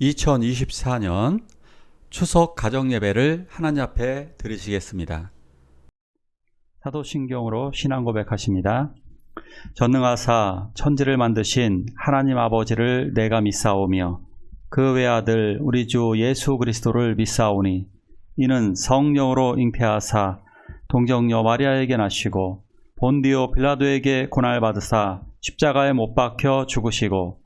2024년 추석 가정 예배를 하나님 앞에 드리시겠습니다. 사도신경으로 신앙 고백하십니다. 전능하사 천지를 만드신 하나님 아버지를 내가 믿사오며 그 외아들 우리 주 예수 그리스도를 믿사오니 이는 성령으로 잉태하사 동정녀 마리아에게 나시고 본디오 빌라도에게 고날 받으사 십자가에 못 박혀 죽으시고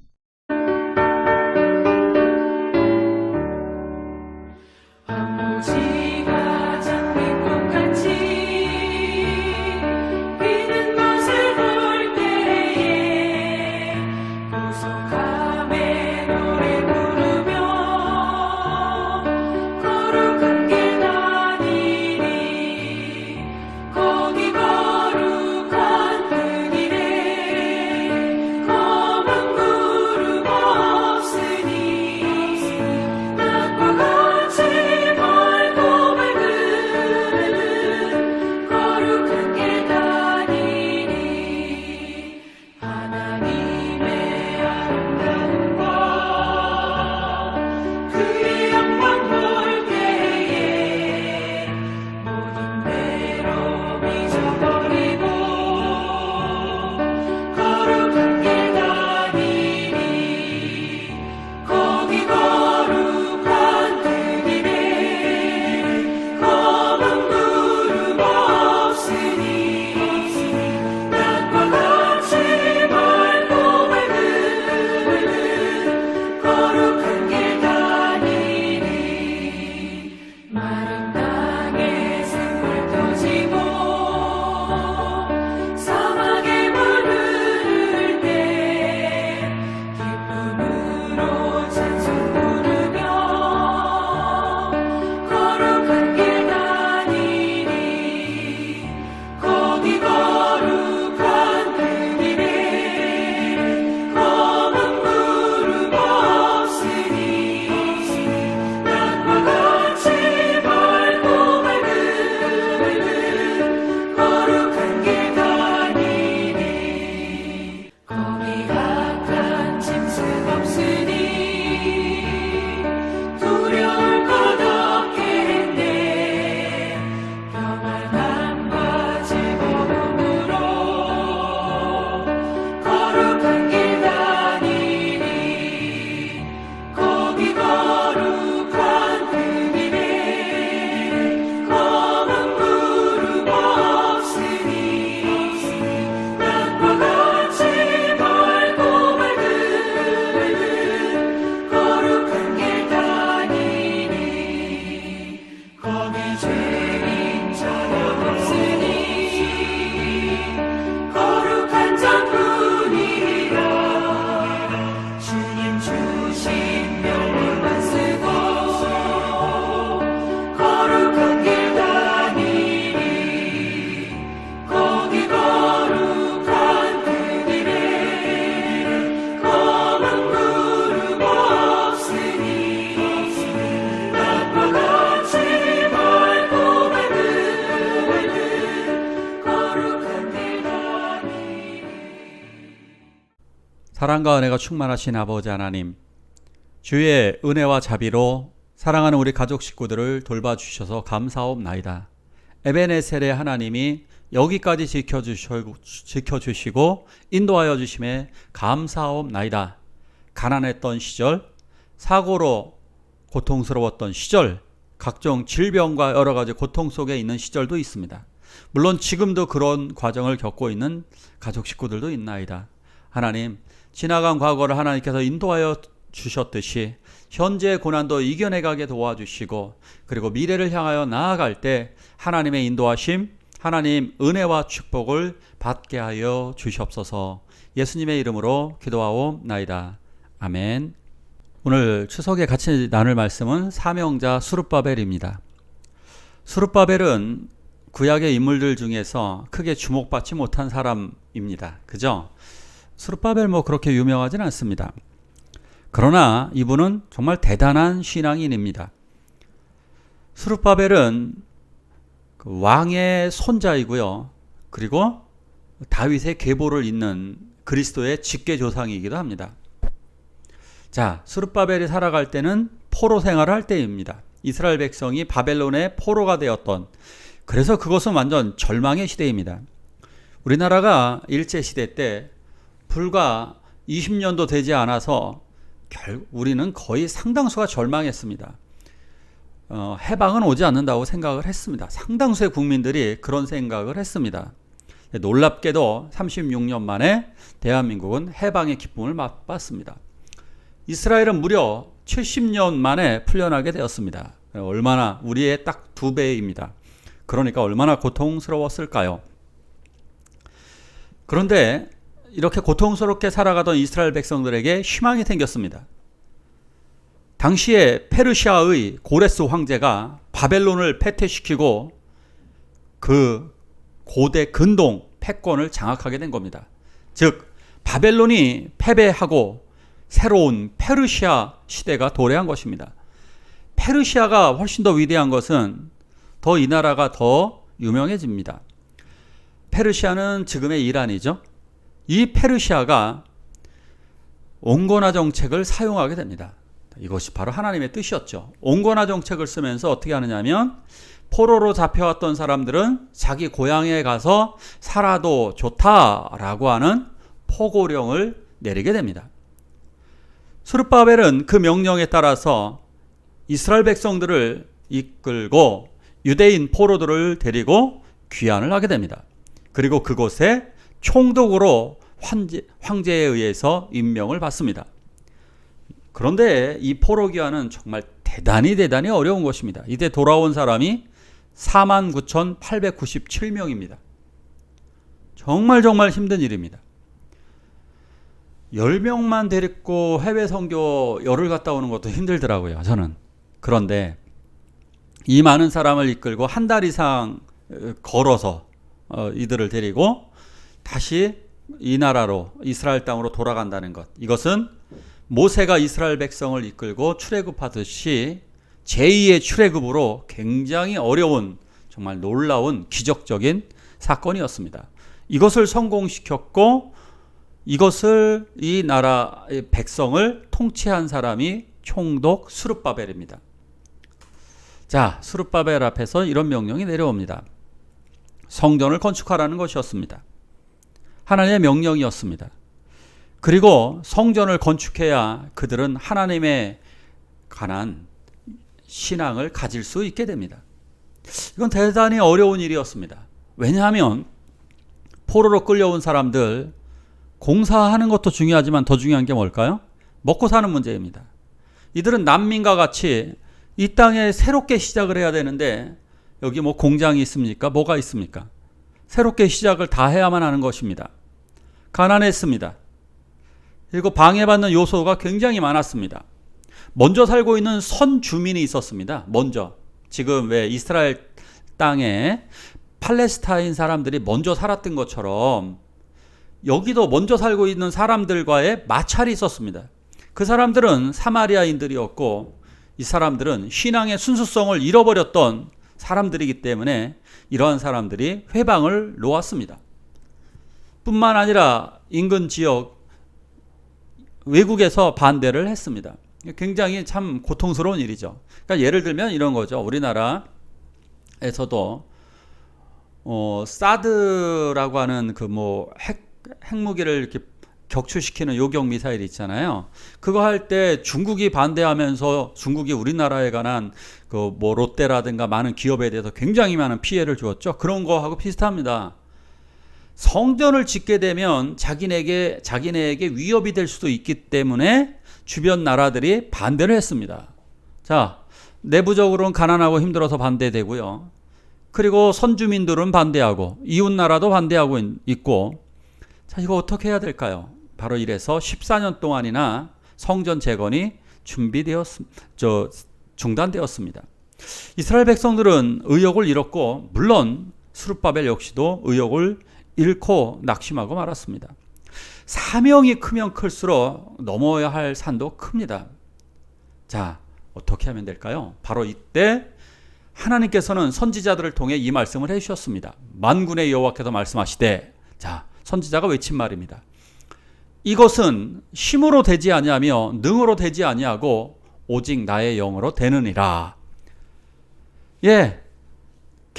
사랑과 은혜가 충만하신 아버지 하나님, 주의 은혜와 자비로 사랑하는 우리 가족 식구들을 돌봐주셔서 감사옵나이다. 에베네셀의 하나님이 여기까지 지켜주시고, 지켜주시 고 인도하여 주심에 감사옵나이다. 가난했던 시절, 사고로 고통스러웠던 시절, 각종 질병과 여러 가지 고통 속에 있는 시절도 있습니다. 물론 지금도 그런 과정을 겪고 있는 가족 식구들도 있나이다. 하나님, 지나간 과거를 하나님께서 인도하여 주셨듯이 현재의 고난도 이겨내가게 도와주시고 그리고 미래를 향하여 나아갈 때 하나님의 인도하심, 하나님 은혜와 축복을 받게 하여 주시옵소서. 예수님의 이름으로 기도하옵나이다. 아멘. 오늘 추석에 같이 나눌 말씀은 사명자 수르바벨입니다. 수르바벨은 구약의 인물들 중에서 크게 주목받지 못한 사람입니다. 그죠? 수르바벨 뭐 그렇게 유명하진 않습니다. 그러나 이분은 정말 대단한 신앙인입니다. 수르바벨은 그 왕의 손자이고요. 그리고 다윗의 계보를 잇는 그리스도의 직계 조상이기도 합니다. 자, 수르바벨이 살아갈 때는 포로 생활을 할 때입니다. 이스라엘 백성이 바벨론의 포로가 되었던 그래서 그것은 완전 절망의 시대입니다. 우리나라가 일제 시대 때 불과 20년도 되지 않아서 결, 우리는 거의 상당수가 절망했습니다. 어, 해방은 오지 않는다고 생각을 했습니다. 상당수의 국민들이 그런 생각을 했습니다. 놀랍게도 36년 만에 대한민국은 해방의 기쁨을 맛봤습니다. 이스라엘은 무려 70년 만에 풀려나게 되었습니다. 얼마나 우리의 딱 두 배입니다. 그러니까 얼마나 고통스러웠을까요? 그런데 이렇게 고통스럽게 살아가던 이스라엘 백성들에게 희망이 생겼습니다. 당시에 페르시아의 고레스 황제가 바벨론을 패퇴시키고 그 고대 근동 패권을 장악하게 된 겁니다. 즉 바벨론이 패배하고 새로운 페르시아 시대가 도래한 것입니다. 페르시아가 훨씬 더 위대한 것은 더 이 나라가 더 유명해집니다. 페르시아는 지금의 이란이죠. 이 페르시아가 온건화 정책을 사용하게 됩니다. 이것이 바로 하나님의 뜻이었죠. 온건화 정책을 쓰면서 어떻게 하느냐면 포로로 잡혀왔던 사람들은 자기 고향에 가서 살아도 좋다라고 하는 포고령을 내리게 됩니다. 수르바벨은 그 명령에 따라서 이스라엘 백성들을 이끌고 유대인 포로들을 데리고 귀환을 하게 됩니다. 그리고 그곳에 총독으로 황제, 황제에 의해서 임명을 받습니다. 그런데 이 포로 귀환은 정말 대단히 대단히 어려운 것입니다. 이때 돌아온 사람이 49,897명입니다. 정말 정말 힘든 일입니다. 10명만 데리고 해외 선교 열을 갔다 오는 것도 힘들더라고요. 저는. 그런데 이 많은 사람을 이끌고 한 달 이상 걸어서 어, 이들을 데리고 다시 이 나라로 이스라엘 땅으로 돌아간다는 것. 이것은 모세가 이스라엘 백성을 이끌고 출애굽하듯이 제2의 출애굽으로 굉장히 어려운 정말 놀라운 기적적인 사건이었습니다. 이것을 성공시켰고 이것을 이 나라의 백성을 통치한 사람이 총독 수르바벨입니다. 자, 수르바벨 앞에서 이런 명령이 내려옵니다. 성전을 건축하라는 것이었습니다. 하나님의 명령이었습니다. 그리고 성전을 건축해야 그들은 하나님에 관한 신앙을 가질 수 있게 됩니다. 이건 대단히 어려운 일이었습니다. 왜냐하면 포로로 끌려온 사람들 공사하는 것도 중요하지만 더 중요한 게 뭘까요? 먹고 사는 문제입니다. 이들은 난민과 같이 이 땅에 새롭게 시작을 해야 되는데 여기 뭐 공장이 있습니까? 뭐가 있습니까? 새롭게 시작을 다 해야만 하는 것입니다. 가난했습니다. 그리고 방해받는 요소가 굉장히 많았습니다. 먼저 살고 있는 선 주민이 있었습니다. 먼저. 지금 왜 이스라엘 땅에 팔레스타인 사람들이 먼저 살았던 것처럼 여기도 먼저 살고 있는 사람들과의 마찰이 있었습니다. 그 사람들은 사마리아인들이었고 이 사람들은 신앙의 순수성을 잃어버렸던 사람들이기 때문에 이러한 사람들이 회방을 놓았습니다. 뿐만 아니라 인근 지역 외국에서 반대를 했습니다. 굉장히 참 고통스러운 일이죠. 그러니까 예를 들면 이런 거죠. 우리나라에서도 어, 사드라고 하는 그뭐핵 핵무기를 이렇게 격추시키는 요격 미사일 있잖아요. 그거 할 때 중국이 반대하면서 중국이 우리나라에 관한 그 뭐 롯데라든가 많은 기업에 대해서 굉장히 많은 피해를 주었죠. 그런 거하고 비슷합니다. 성전을 짓게 되면 자기네에게 자기네에게 위협이 될 수도 있기 때문에 주변 나라들이 반대를 했습니다. 자, 내부적으로는 가난하고 힘들어서 반대되고요. 그리고 선주민들은 반대하고 이웃 나라도 반대하고 있고 자, 이거 어떻게 해야 될까요? 바로 이래서 14년 동안이나 성전 재건이 준비되었 저 중단되었습니다. 이스라엘 백성들은 의욕을 잃었고 물론 수르바벨 역시도 의욕을 잃고 낙심하고 말았습니다. 사명이 크면 클수록 넘어야 할 산도 큽니다. 자, 어떻게 하면 될까요? 바로 이때 하나님께서는 선지자들을 통해 이 말씀을 해 주셨습니다. 만군의 여호와께서 말씀하시되 자, 선지자가 외친 말입니다. 이것은 힘으로 되지 아니하며 능으로 되지 아니하고 오직 나의 영으로 되느니라. 예.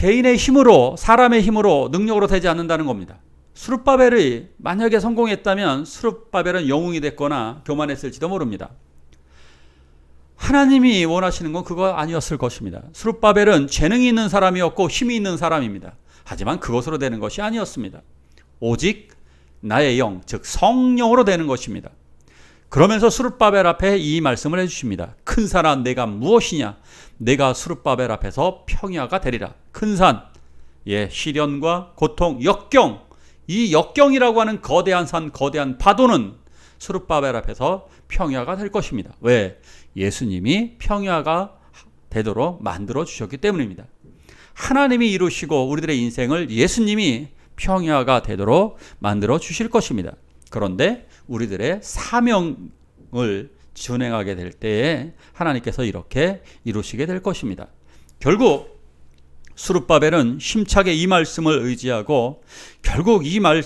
개인의 힘으로 사람의 힘으로 능력으로 되지 않는다는 겁니다. 수르바벨이 만약에 성공했다면 수르바벨은 영웅이 됐거나 교만했을지도 모릅니다. 하나님이 원하시는 건 그거 아니었을 것입니다. 수르바벨은 재능이 있는 사람이었고 힘이 있는 사람입니다. 하지만 그것으로 되는 것이 아니었습니다. 오직 나의 영, 즉 성령으로 되는 것입니다. 그러면서 수르바벨 앞에 이 말씀을 해주십니다. 큰 산아 내가 무엇이냐? 내가 수르바벨 앞에서 평야가 되리라. 큰 산, 예, 시련과 고통, 역경, 이 역경이라고 하는 거대한 산, 거대한 파도는 수르바벨 앞에서 평야가 될 것입니다. 왜? 예수님이 평야가 되도록 만들어 주셨기 때문입니다. 하나님이 이루시고 우리들의 인생을 예수님이 평야가 되도록 만들어 주실 것입니다. 그런데 우리들의 사명을 준행하게 될 때에 하나님께서 이렇게 이루시게 될 것입니다. 결국 수르바벨은 힘차게 이 말씀을 의지하고 결국 이 말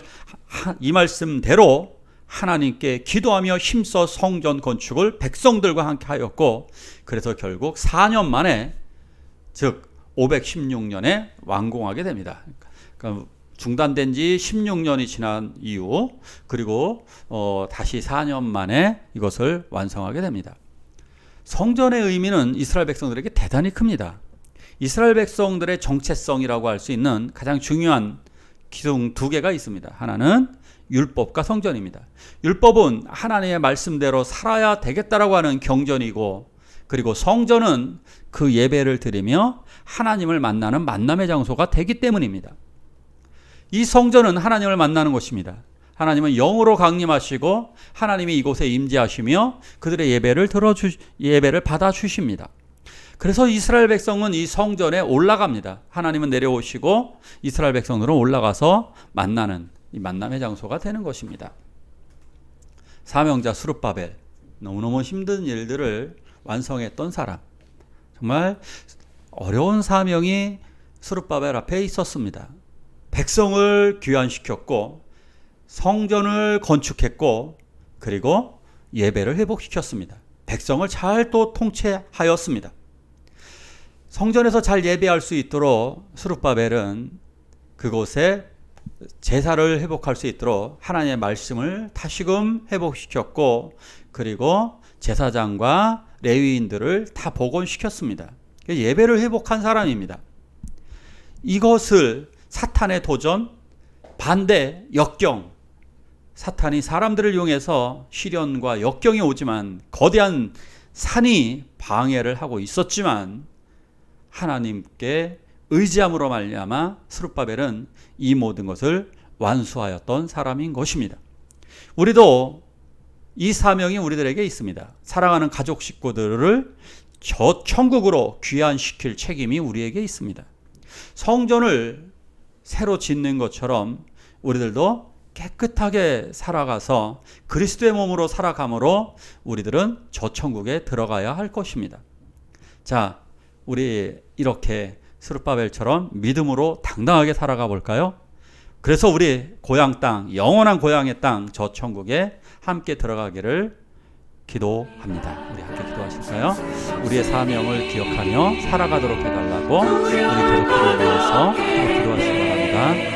이 말씀대로 하나님께 기도하며 힘써 성전 건축을 백성들과 함께 하였고 그래서 결국 4년 만에 즉 516년에 완공하게 됩니다. 그러니까 중단된 지 16년이 지난 이후 그리고 어, 다시 4년 만에 이것을 완성하게 됩니다. 성전의 의미는 이스라엘 백성들에게 대단히 큽니다. 이스라엘 백성들의 정체성이라고 할 수 있는 가장 중요한 기둥 두 개가 있습니다. 하나는 율법과 성전입니다. 율법은 하나님의 말씀대로 살아야 되겠다라고 하는 경전이고 그리고 성전은 그 예배를 드리며 하나님을 만나는 만남의 장소가 되기 때문입니다. 이 성전은 하나님을 만나는 곳입니다. 하나님은 영으로 강림하시고 하나님이 이곳에 임재하시며 그들의 예배를 들어주 예배를 받아 주십니다. 그래서 이스라엘 백성은 이 성전에 올라갑니다. 하나님은 내려오시고 이스라엘 백성들은 올라가서 만나는 이 만남의 장소가 되는 것입니다. 사명자 수르바벨 너무너무 힘든 일들을 완성했던 사람. 정말 어려운 사명이 수르바벨 앞에 있었습니다. 백성을 귀환시켰고 성전을 건축했고 그리고 예배를 회복시켰습니다. 백성을 잘 또 통치하였습니다. 성전에서 잘 예배할 수 있도록 수르바벨은 그곳에 제사를 회복할 수 있도록 하나님의 말씀을 다시금 회복시켰고 그리고 제사장과 레위인들을 다 복원시켰습니다. 예배를 회복한 사람입니다. 이것을 사탄의 도전, 반대, 역경, 사탄이 사람들을 이용해서 시련과 역경이 오지만 거대한 산이 방해를 하고 있었지만 하나님께 의지함으로 말미암아 스룹바벨은 이 모든 것을 완수하였던 사람인 것입니다. 우리도 이 사명이 우리들에게 있습니다. 사랑하는 가족 식구들을 저 천국으로 귀환시킬 책임이 우리에게 있습니다. 성전을 새로 짓는 것처럼 우리들도 깨끗하게 살아가서 그리스도의 몸으로 살아감으로 우리들은 저 천국에 들어가야 할 것입니다. 자, 우리 이렇게 스룹바벨처럼 믿음으로 당당하게 살아가 볼까요? 그래서 우리 고향 땅, 영원한 고향의 땅, 저 천국에 함께 들어가기를 기도합니다. 우리 함께 기도하실까요? 우리의 사명을 기억하며 살아가도록 해달라고 우리 가족들을 위해서 기도하시기 바랍니다. 평안함과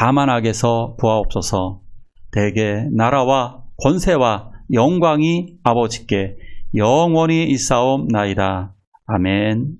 다만 악에서 부하옵소서 대개 나라와 권세와 영광이 아버지께 영원히 있사옵나이다. 아멘.